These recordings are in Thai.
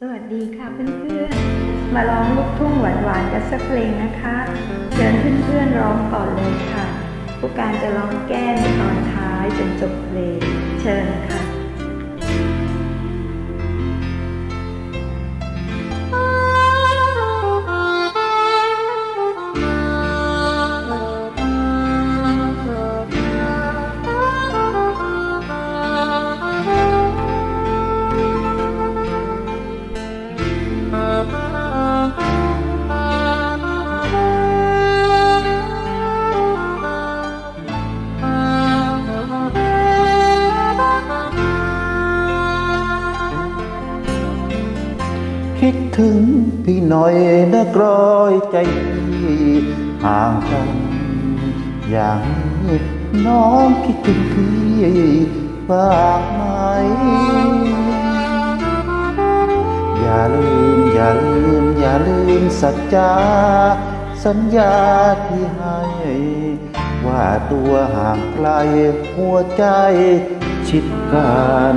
สวัสดีค่ะเพื่อนๆ มาร้องลูกทุ่งหวานๆกันสักเพลงนะคะเชิญเพื่อนๆร้องก่อนเลยค่ะ ผู้การจะร้องแก้ในตอนท้ายจนจบเพลง เชิญค่ะ ถึงพี่หน่อยนะกรอยใจพี่ห่างกันอย่างนี้น้องคิดถึงพี่บ้างไหม อย่าลืมอย่าลืมอย่าลืมสัจจาสัญญาที่ให้ว่าตัวห่างไกลหัวใจชิดกัน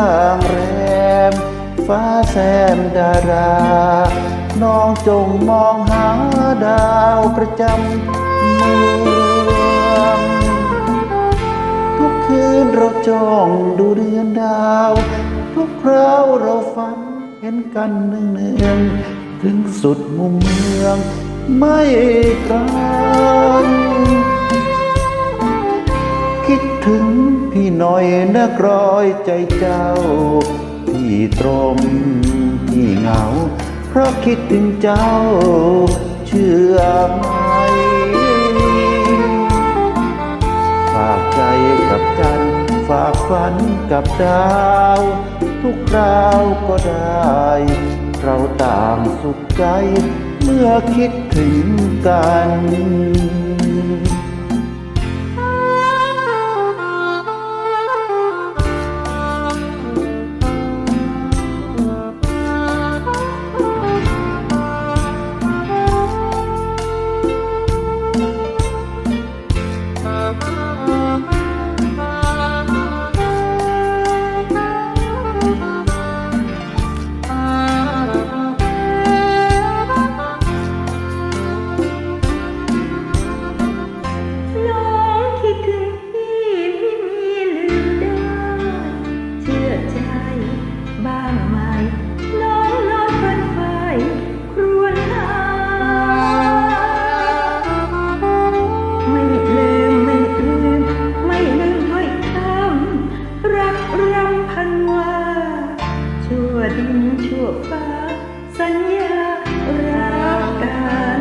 ข้างแรม ฟ้าแซมดารา น้องจงมองหาดาวประจำเมืองทุกคืนเราจ้องดูเดือนดาว ทุกคราวเราฝันเห็นกันเนืองๆถึงสุดมุมเมืองไม่ไกล หน่อยนักร้อยใจเจ้าพี่ตรมพี่เหงา เพราะคิดถึงเจ้า เชื่อไหมฝากใจกับจันฝากฝันกับดาว ทุกคราวก็ได้ เราต่างสุขใจ เมื่อคิดถึงกัน พันว่าชั่วดินชั่วฟ้า สัญญารักกัน